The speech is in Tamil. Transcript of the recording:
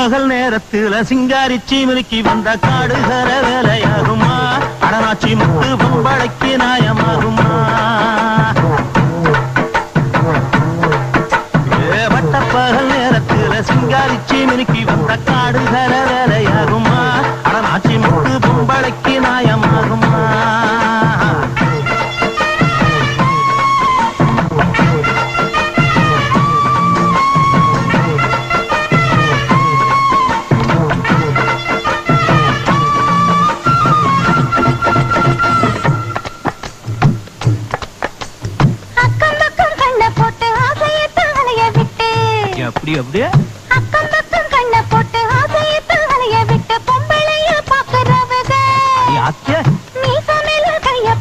பகல் நேரத்துல சிங்காரிச்சி சீமனுக்கு வந்த காடுகர வேலையாகுமா? அடனாச்சி முத்து பம்பளைக்கு நாயமாகுமா ஏ, பகல் நேரத்துல சிங்காரிச்சி சீமனுக்கு வந்த காடுகர வேலையாகுமா? அடனாச்சி முத்து பொம்பளைக்கு நாயமாகுமா அப்படி அப்படியே